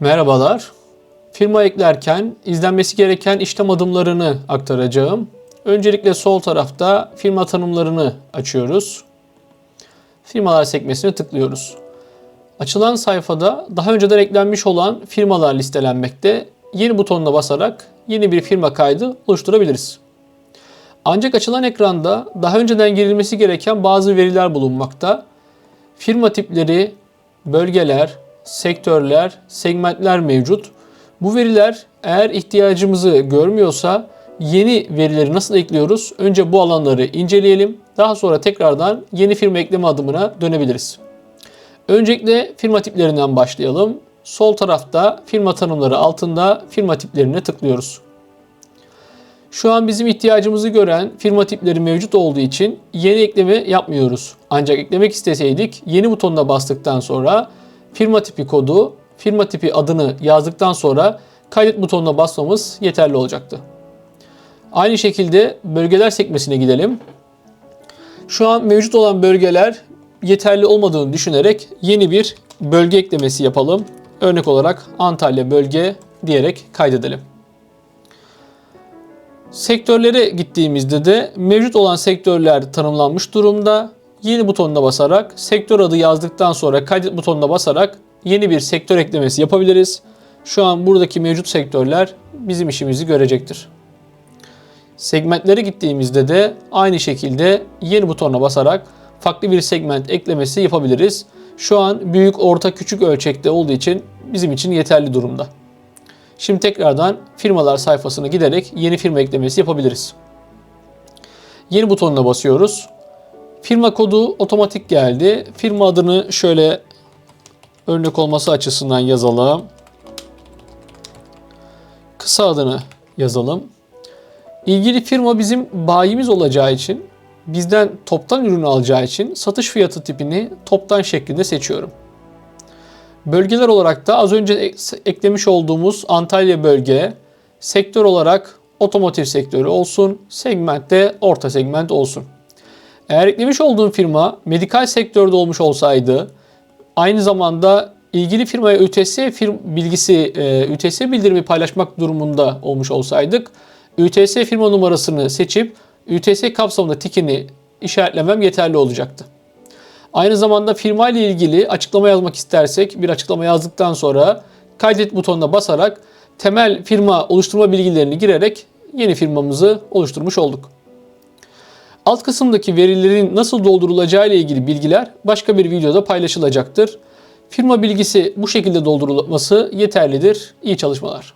Merhabalar. Firma eklerken izlenmesi gereken işlem adımlarını aktaracağım. Öncelikle sol tarafta firma tanımlarını açıyoruz. Firmalar sekmesine tıklıyoruz. Açılan sayfada daha önceden eklenmiş olan firmalar listelenmekte. Yeni butonuna basarak yeni bir firma kaydı oluşturabiliriz. Ancak açılan ekranda daha önceden girilmesi gereken bazı veriler bulunmakta. Firma tipleri, bölgeler, sektörler, segmentler mevcut. Bu veriler eğer ihtiyacımızı görmüyorsa yeni verileri nasıl ekliyoruz? Önce bu alanları inceleyelim. Daha sonra tekrardan yeni firma ekleme adımına dönebiliriz. Öncelikle firma tiplerinden başlayalım. Sol tarafta firma tanımları altında firma tiplerine tıklıyoruz. Şu an bizim ihtiyacımızı gören firma tipleri mevcut olduğu için yeni ekleme yapmıyoruz. Ancak eklemek isteseydik yeni butonuna bastıktan sonra firma tipi kodu, firma tipi adını yazdıktan sonra kaydet butonuna basmamız yeterli olacaktı. Aynı şekilde bölgeler sekmesine gidelim. Şu an mevcut olan bölgeler yeterli olmadığını düşünerek yeni bir bölge eklemesi yapalım. Örnek olarak Antalya bölge diyerek kaydedelim. Sektörlere gittiğimizde de mevcut olan sektörler tanımlanmış durumda. Yeni butonuna basarak sektör adı yazdıktan sonra kaydet butonuna basarak yeni bir sektör eklemesi yapabiliriz. Şu an buradaki mevcut sektörler bizim işimizi görecektir. Segmentlere gittiğimizde de aynı şekilde yeni butonuna basarak farklı bir segment eklemesi yapabiliriz. Şu an büyük, orta, küçük ölçekte olduğu için bizim için yeterli durumda. Şimdi tekrardan firmalar sayfasına giderek yeni firma eklemesi yapabiliriz. Yeni butonuna basıyoruz. Firma kodu otomatik geldi. Firma adını şöyle örnek olması açısından yazalım. Kısa adını yazalım. İlgili firma bizim bayimiz olacağı için bizden toptan ürün alacağı için satış fiyatı tipini toptan şeklinde seçiyorum. Bölgeler olarak da az önce eklemiş olduğumuz Antalya bölge, sektör olarak otomotiv sektörü olsun, segmentte orta segment olsun. Eğer eklemiş olduğum firma medikal sektörde olmuş olsaydı, aynı zamanda ilgili firmaya ÜTS firm bilgisi, ÜTS bildirimi paylaşmak durumunda olmuş olsaydık, ÜTS firma numarasını seçip ÜTS kapsamında tikini işaretlemem yeterli olacaktı. Aynı zamanda firma ile ilgili açıklama yazmak istersek bir açıklama yazdıktan sonra kaydet butonuna basarak temel firma oluşturma bilgilerini girerek yeni firmamızı oluşturmuş olduk. Alt kısımdaki verilerin nasıl doldurulacağı ile ilgili bilgiler başka bir videoda paylaşılacaktır. Firma bilgisi bu şekilde doldurulması yeterlidir. İyi çalışmalar.